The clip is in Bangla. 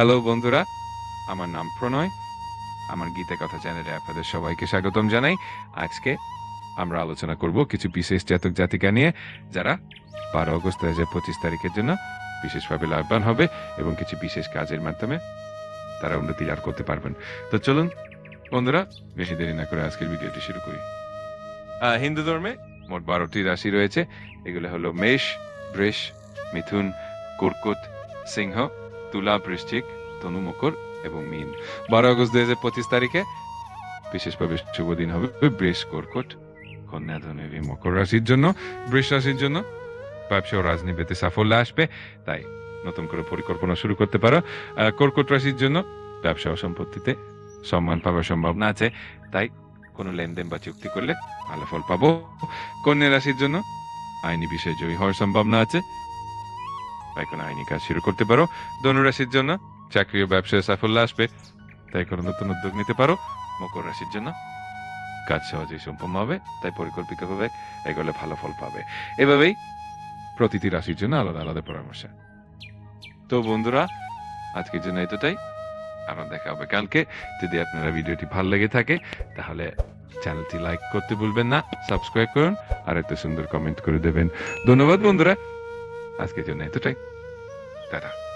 হ্যালো বন্ধুরা। আমার নাম প্রণয়। আমার গীতা কথা চ্যানেলে আপনাদের সবাইকে স্বাগতম জানাই। আজকে আমরা আলোচনা করব কিছু বিশেষ জাতক জাতিকা নিয়ে, যারা বারো আগস্ট দু হাজার পঁচিশ তারিখের জন্য বিশেষভাবে লাভবান হবে এবং কিছু বিশেষ কাজের মাধ্যমে তারা উন্নতি লাভ করতে পারবেন। তো চলুন, বন্ধুরা, বেশি দেরি না করে আজকের ভিডিওটি শুরু করি। হিন্দু ধর্মে মোট বারোটি রাশি রয়েছে। এগুলো হলো মেষ, বৃষ, মিথুন, কর্কট, সিংহ তুলা, বৃশ্চিক, তনু, মকর এবং মিন। বারো আগস্ট দুই হাজার পঁচিশ তারিখে, বিশেষভাবে শুভ দিন হবে বৃষ কর্কট কন্যা, ধনু এবং মকর রাশির জন্য, বৃষ রাশির জন্য। ব্যবসা ও রাজনীতিতে সাফল্য আসবে, তাই নতুন করে পরিকল্পনা শুরু করতে পারো। কর্কট রাশির জন্য ব্যবসা ও সম্পত্তিতে সম্মান পাওয়ার সম্ভাবনা আছে, তাই কোনো লেনদেন বা চুক্তি করলে ভালো ফল পাবো। কন্যা রাশির জন্য আইনি বিষয়ে জয়ী হওয়ার সম্ভাবনা আছে তাই কোনো আইনি কাজ শুরু করতে পারো। ধনুরাশির জন্য চাকরি ও ব্যবসায় সাফল্য আসবে। তাই কোনো নতুন উদ্যোগ নিতে পারো। মকর রাশির জন্য কাজ সহজেই সম্পন্ন হবে। তাই পরিকল্পিতভাবে এগোলে ভালো ফল পাবে। এভাবেই প্রতিটি রাশির জন্য আলাদা আলাদা পরামর্শ। তো বন্ধুরা, আজকের জন্য এতটাই। আবার দেখা হবে কালকে। যদি আপনারা ভিডিওটি ভালো লেগে থাকে, তাহলে চ্যানেলটি লাইক করতে ভুলবেন না, সাবস্ক্রাইব করুন, আর এত সুন্দর কমেন্ট করে দেবেন। ধন্যবাদ বন্ধুরা। আজকের জন্য এতটাই টাটা